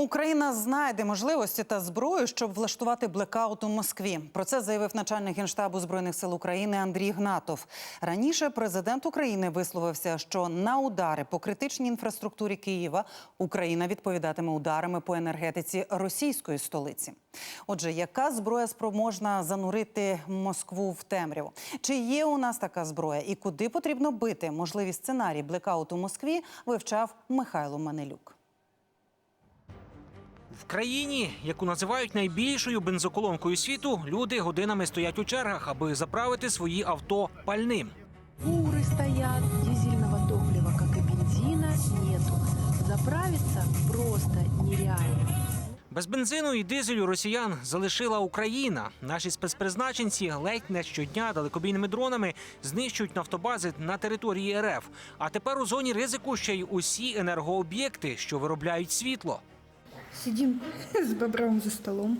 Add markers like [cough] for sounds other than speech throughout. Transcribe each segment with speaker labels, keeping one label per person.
Speaker 1: Україна знайде можливості та зброю, щоб влаштувати блекаут у Москві. Про це заявив начальник генштабу збройних сил України Андрій Гнатов. Раніше президент України висловився, що на удари по критичній інфраструктурі Києва Україна відповідатиме ударами по енергетиці російської столиці. Отже, яка зброя спроможна занурити Москву в темряву? Чи є у нас така зброя і куди потрібно бити? Можливі сценарії блекауту у Москві вивчав Михайло Манелюк.
Speaker 2: В країні, яку називають найбільшою бензоколонкою світу, люди годинами стоять у чергах, аби заправити свої авто пальним.
Speaker 3: Фуры стоят, дизельного топлива, как и бензина, нету. Заправиться просто нереально.
Speaker 2: Без бензину і дизелю росіян залишила Україна. Наші спецпризначенці ледь не щодня далекобійними дронами знищують нафтобази на території РФ. А тепер у зоні ризику ще й усі енергооб'єкти, що виробляють світло.
Speaker 4: Сидим [laughs] с бобром за столом.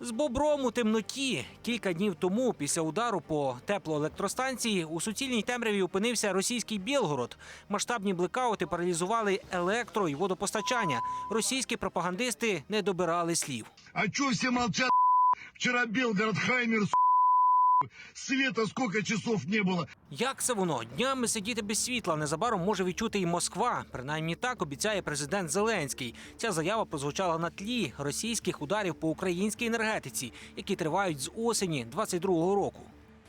Speaker 2: З бобром у темноті кілька днів тому, після удару по теплоелектростанції, у суцільній темряві опинився російський Білгород. Масштабні блекаути паралізували електро і водопостачання. Російські пропагандисти не добирали слів.
Speaker 5: А чё все молчат? Вчера Белгород, Хаймер, света сколько часов не было.
Speaker 2: Як це воно? Днями сидіти без світла незабаром може відчути і Москва. Принаймні так обіцяє президент Зеленський. Ця заява прозвучала на тлі російських ударів по українській енергетиці, які тривають з осені 22-го року.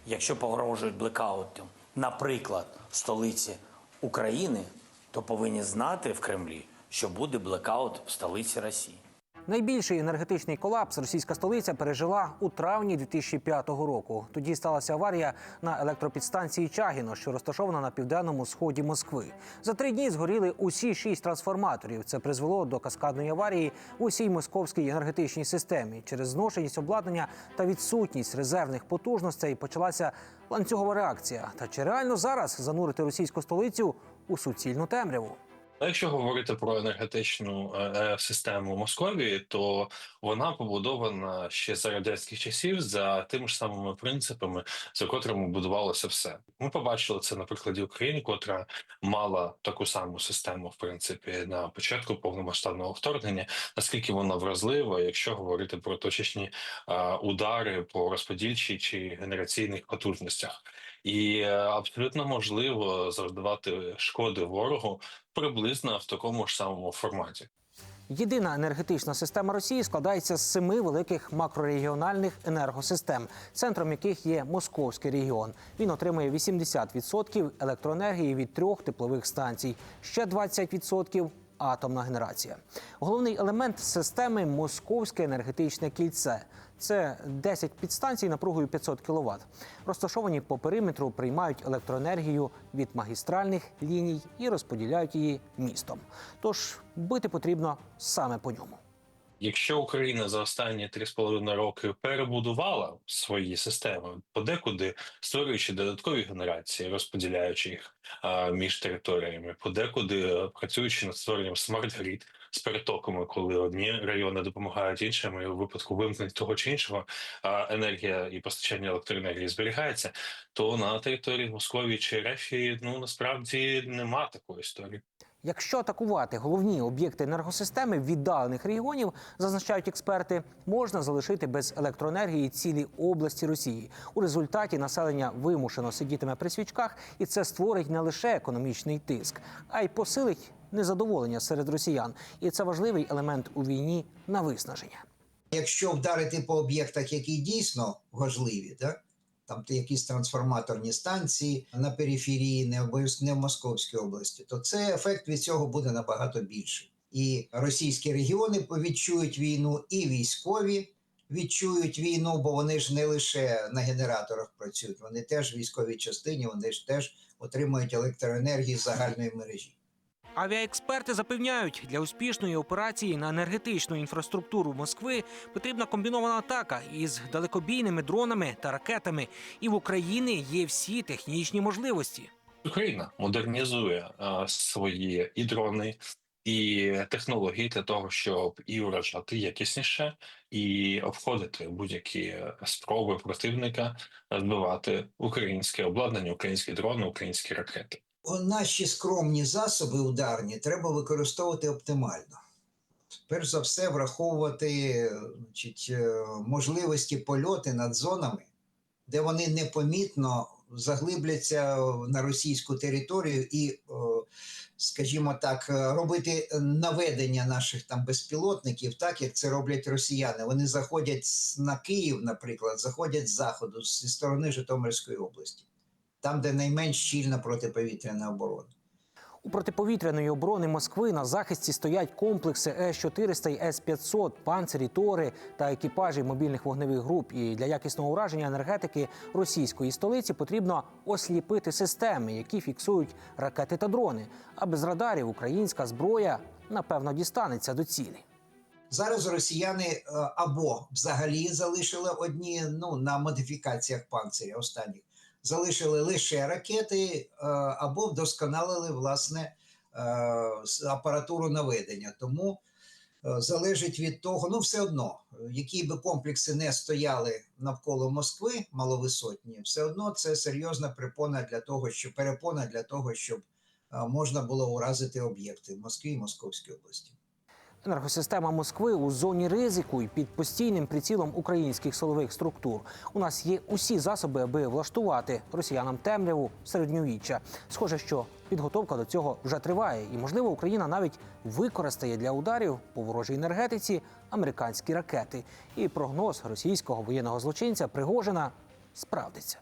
Speaker 6: Якщо погрожують блекаутом, наприклад, столиці України, то повинні знати в Кремлі, що буде блекаут в столиці Росії.
Speaker 2: Найбільший енергетичний колапс російська столиця пережила у травні 2005 року. Тоді сталася аварія на електропідстанції Чагіно, що розташована на південному сході Москви. За три дні згоріли усі шість трансформаторів. Це призвело до каскадної аварії в усій московській енергетичній системі. Через зношеність обладнання та відсутність резервних потужностей почалася ланцюгова реакція. Та чи реально зараз занурити російську столицю у суцільну темряву?
Speaker 7: А Якщо говорити про енергетичну е, е, систему Московії, то вона побудована ще за радянських часів за тими ж самими принципами, за котрими будувалося все. Ми побачили це на прикладі України, котра мала таку саму систему, в принципі, на початку повномасштабного вторгнення. Наскільки вона вразлива, якщо говорити про точечні е, удари по розподільчій чи генераційних потужностях, і е, абсолютно можливо завдавати шкоди ворогу приблизно в такому ж самому форматі.
Speaker 2: Єдина енергетична система Росії складається з семи великих макрорегіональних енергосистем, центром яких є Московський регіон. Він отримує 80% електроенергії від трьох теплових станцій, ще 20% – атомна генерація. Головний елемент системи московське енергетичне кільце. Це 10 підстанцій напругою 500 кВт. Розташовані по периметру, приймають електроенергію від магістральних ліній і розподіляють її містом. Тож бити потрібно саме по ньому.
Speaker 7: Якщо Україна за останні 3,5 роки перебудувала свої системи, подекуди створюючи додаткові генерації, розподіляючи їх а, між територіями, подекуди е, працюючи над створенням смарт-грід з перетоками, коли одні райони допомагають іншим, і у випадку вимкнення того чи іншого а, енергія і постачання електроенергії зберігається, то на території Московії чи Рефії ну насправді нема такої історії.
Speaker 2: Якщо атакувати головні об'єкти енергосистеми віддалених регіонів, зазначають експерти, можна залишити без електроенергії цілі області Росії. У результаті населення вимушено сидітиме при свічках, і це створить не лише економічний тиск, а й посилить незадоволення серед росіян. І це важливий елемент у війні на виснаження.
Speaker 8: Якщо вдарити по об'єктах, які дійсно важливі, да? Там якісь трансформаторні станції на периферії, не обов'язково не в Московській області, то це ефект від цього буде набагато більший. І російські регіони відчують війну, і військові відчують війну, бо вони ж не лише на генераторах працюють, вони теж в військовій частині, вони ж теж отримують електроенергію з загальної мережі.
Speaker 2: Авіаексперти запевняють, для успішної операції на енергетичну інфраструктуру Москви потрібна комбінована атака із далекобійними дронами та ракетами. І в Україні є всі технічні можливості.
Speaker 7: Україна модернізує а, свої і дрони, і технології для того, щоб і вражати якісніше, і обходити будь-які спроби противника збивати українське обладнання, українські дрони, українські ракети.
Speaker 8: Наші скромні засоби ударні треба використовувати оптимально. перш за все враховувати значить, е, можливості польоти над зонами, де вони непомітно заглибляться на російську територію і, е, скажімо так, е, робити наведення наших там безпілотників, так як це роблять росіяни. Вони заходять на Київ, наприклад, заходять з заходу, зі сторони Житомирської області, там, де найменш щільна протиповітряна оборона.
Speaker 2: У протиповітряної оборони Москви на захисті стоять комплекси С-400 і С-500, панцирі, тори та екіпажі мобільних вогневих груп. І для якісного ураження енергетики російської столиці потрібно осліпити системи, які фіксують ракети та дрони. А без радарів українська зброя напевно дістанеться до цілі.
Speaker 8: Зараз росіяни е, або взагалі залишили одні ну на модифікаціях панциря останніх, залишили лише ракети, е, або вдосконалили власне е, апаратуру наведення. Тому е, залежить від того, ну все одно, які би комплекси не стояли навколо Москви, маловисотні, все одно це серйозна препона для того, що перепона для того, щоб можна було уразити об'єкти в Москві і Московській області.
Speaker 2: Енергосистема Москви у зоні ризику і під постійним прицілом українських силових структур. У нас є усі засоби, аби влаштувати росіянам темряву середньовіччя. Схоже, що підготовка до цього вже триває, і можливо Україна навіть використає для ударів по ворожій енергетиці американські ракети. І прогноз російського воєнного злочинця Пригожина справдиться.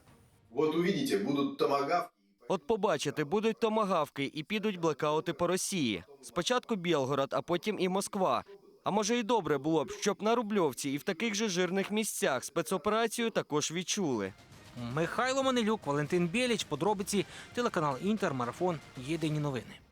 Speaker 9: Вот увидите, будут томагавки.
Speaker 10: От побачите, будуть томагавки і підуть блекаути по Росії. Спочатку Білгород, а потім і Москва. А може, і добре було б, щоб на Рубльовці і в таких же жирних місцях спецоперацію також відчули.
Speaker 2: Михайло Манилюк, Валентин Біліч, подробиці, телеканал Інтер, марафон. Єдині новини.